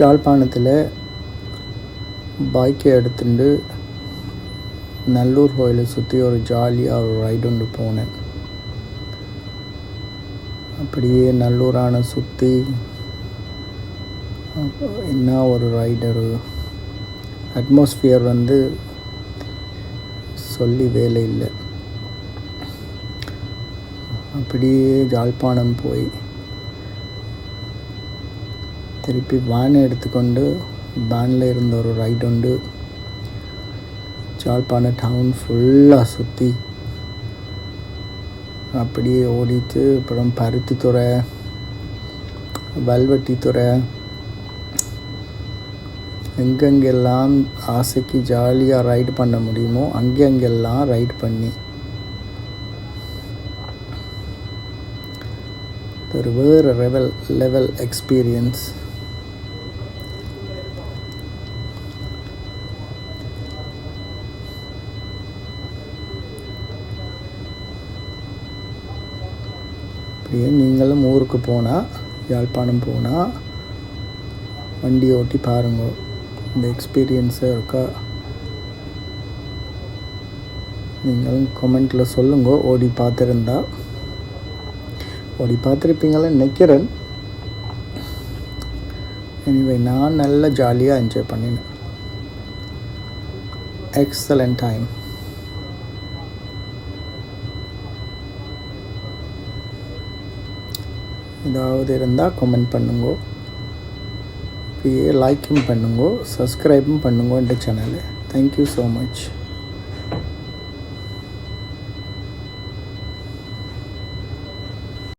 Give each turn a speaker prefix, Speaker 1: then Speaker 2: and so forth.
Speaker 1: யாழ்ப்பாணத்தில் பைக்கை எடுத்துட்டு நல்லூர் கோயிலை சுற்றி ஒரு ஜாலியாக ஒரு ரைடு ஒன்று போனேன். அப்படியே நல்லூரான சுற்றி என்ன ஒரு ரைடரு அட்மாஸ்பியர் வந்து சொல்லி வேலை இல்லை. அப்படியே ஜாழ்ப்பாணம் போய் திருப்பி வேனை எடுத்துக்கொண்டு வேனில் இருந்த ஒரு ரைட் உண்டு. ஜாழ்ப்பாண டவுன் ஃபுல்லாக சுற்றி அப்படியே ஓடிட்டு அப்புறம் பருத்தித்துறை வல்வெட்டித்துறை எங்கெங்கெல்லாம் ஆசைக்கு ஜாலியாக ரைடு பண்ண முடியுமோ அங்கே அங்கெல்லாம் ரைட் பண்ணி. ஒரு வேறு லெவல் லெவல் எக்ஸ்பீரியன்ஸ் அப்படியே நீங்களும் ஊருக்கு போனால் யாழ்ப்பாணம் போனால் வண்டி ஓட்டி பாருங்க. இந்த எக்ஸ்பீரியன்ஸை இருக்கா? நீங்களும் கமெண்ட்டில் சொல்லுங்க. ஓடி பார்த்துருந்தா. ஓடி பார்த்துருப்பீங்களே? நினைக்கிறேன். எனிவே நான் நல்ல ஜாலியாக என்ஜாய் பண்ணினேன். எக்ஸலண்ட் டைம் ஏதாவது இருந்தால் கமெண்ட் பண்ணுங்க இப்படியே லைக்கும் பண்ணுங்க சப்ஸ்கிரைபும் பண்ணுங்க இந்த சேனலை தேங்க்யூ ஸோ மச்